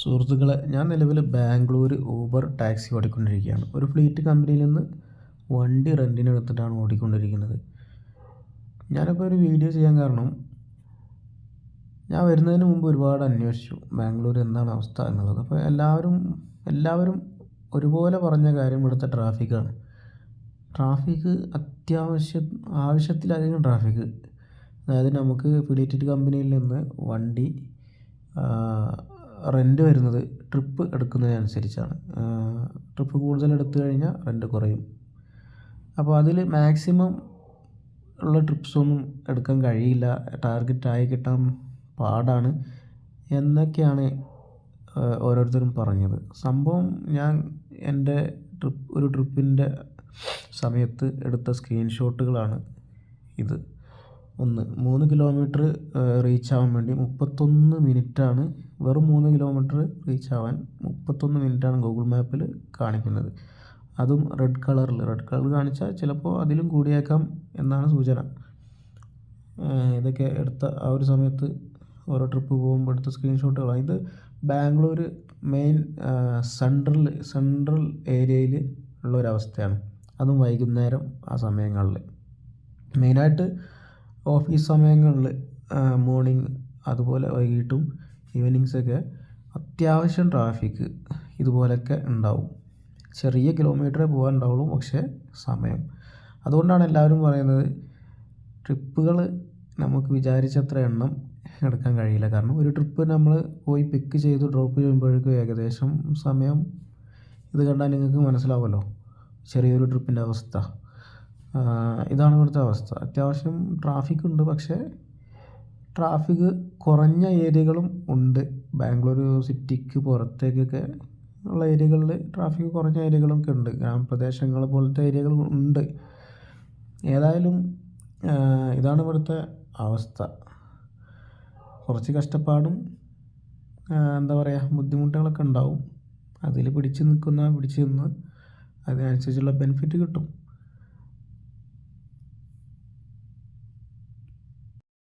സുഹൃത്തുക്കളെ ഞാൻ നിലവിൽ ബാംഗ്ലൂർ ഊബർ ടാക്സി ഓടിക്കൊണ്ടിരിക്കുകയാണ്. ഒരു ഫ്ലീറ്റ് കമ്പനിയിൽ നിന്ന് വണ്ടി റെന്റിന് എടുത്തിട്ടാണ് ഓടിക്കൊണ്ടിരിക്കുന്നത്. ഞാനിപ്പോൾ ഒരു വീഡിയോ ചെയ്യാൻ കാരണം ഞാൻ വരുന്നതിന് മുമ്പ് ഒരുപാട് അന്വേഷിച്ചു ബാംഗ്ലൂർ എന്താണ് അവസ്ഥ എന്നുള്ളത്. അപ്പോൾ എല്ലാവരും എല്ലാവരും ഒരുപോലെ പറഞ്ഞ കാര്യം ഇവിടുത്തെ ട്രാഫിക്കാണ്. ട്രാഫിക്ക് അത്യാവശ്യം ആവശ്യത്തിലധികം ട്രാഫിക്ക് അതായത് നമുക്ക് ഫിലിറ്റഡ് കമ്പനിയിൽ നിന്ന് വണ്ടി റെന്റ് വരുന്നത് ട്രിപ്പ് എടുക്കുന്നതിനനുസരിച്ചാണ്. ട്രിപ്പ് കൂടുതൽ എടുത്തു കഴിഞ്ഞാൽ റെന്റ് കുറയും. അപ്പോൾ അതിൽ മാക്സിമം ഉള്ള ട്രിപ്സൊന്നും എടുക്കാൻ കഴിയില്ല. ടാർഗറ്റായി കിട്ടാൻ പാടാണ് എന്നൊക്കെയാണ് ഓരോരുത്തരും പറഞ്ഞത്. സംഭവം ഞാൻ എന്റെ ട്രിപ്പ് ഒരു ട്രിപ്പിന്റെ സമയത്ത് എടുത്ത സ്ക്രീൻഷോട്ടുകളാണ് ഇത്. ഒന്ന് മൂന്ന് കിലോമീറ്റർ റീച്ച് ആവാൻ വേണ്ടി മുപ്പത്തൊന്ന് മിനിറ്റാണ് വെറും മൂന്ന് കിലോമീറ്റർ റീച്ച് ആവാൻ മുപ്പത്തൊന്ന് മിനിറ്റാണ് ഗൂഗിൾ മാപ്പിൽ കാണിക്കുന്നത്. അതും റെഡ് കളറിൽ റെഡ് കളർ കാണിച്ചാൽ ചിലപ്പോൾ അതിലും കൂടിയേക്കാം എന്നാണ് സൂചന. ഇതൊക്കെ എടുത്ത ആ ഒരു സമയത്ത് ഓരോ ട്രിപ്പ് പോകുമ്പോൾ എടുത്ത സ്ക്രീൻഷോട്ടുകളാണ് ഇത് ബാംഗ്ലൂർ മെയിൻ സെൻട്രൽ സെൻട്രൽ ഏരിയയിൽ ഉള്ള ഒരവസ്ഥയാണ് അതും വൈകുന്നേരം ആ സമയങ്ങളിൽ മെയിനായിട്ട് ഓഫീസ് സമയങ്ങളിൽ മോർണിംഗ് അതുപോലെ വൈകിട്ടും ഈവനിങ്സൊക്കെ അത്യാവശ്യം ട്രാഫിക്ക് ഇതുപോലെയൊക്കെ ഉണ്ടാവും. ചെറിയ കിലോമീറ്ററേ പോകാൻ ഉണ്ടാവുള്ളൂ പക്ഷേ സമയം. അതുകൊണ്ടാണ് എല്ലാവരും പറയുന്നത് ട്രിപ്പുകൾ നമുക്ക് വിചാരിച്ചത്ര എണ്ണം എടുക്കാൻ കഴിയില്ല. കാരണം ഒരു ട്രിപ്പ് നമ്മൾ പോയി പിക്ക് ചെയ്ത് ഡ്രോപ്പ് ചെയ്യുമ്പോഴേക്കും ഏകദേശം സമയം ഇത് കണ്ടാൽ നിങ്ങൾക്ക് മനസ്സിലാവുമല്ലോ. ചെറിയൊരു ട്രിപ്പിന്റെ അവസ്ഥ. ഇതാണ് ഇവിടുത്തെ അവസ്ഥ. അത്യാവശ്യം ട്രാഫിക് ഉണ്ട് പക്ഷേ ട്രാഫിക് കുറഞ്ഞ ഏരിയകളും ഉണ്ട്. ബാംഗ്ലൂർ സിറ്റിക്ക് പുറത്തേക്കൊക്കെ ഉള്ള ഏരിയകളിൽ ട്രാഫിക് കുറഞ്ഞ ഏരിയകളൊക്കെ ഉണ്ട്. ഗ്രാമപ്രദേശങ്ങൾ പോലത്തെ ഏരിയകൾ ഉണ്ട്. ഏതായാലും ഇതാണ് ഇവിടുത്തെ അവസ്ഥ. കുറച്ച് കഷ്ടപ്പാടും എന്താ പറയുക ബുദ്ധിമുട്ടുകളൊക്കെ ഉണ്ടാവും. അതിൽ പിടിച്ച് നിൽക്കുന്ന പിടിച്ച് നിന്ന് അതിനനുസരിച്ചുള്ള ബെനിഫിറ്റ് കിട്ടും.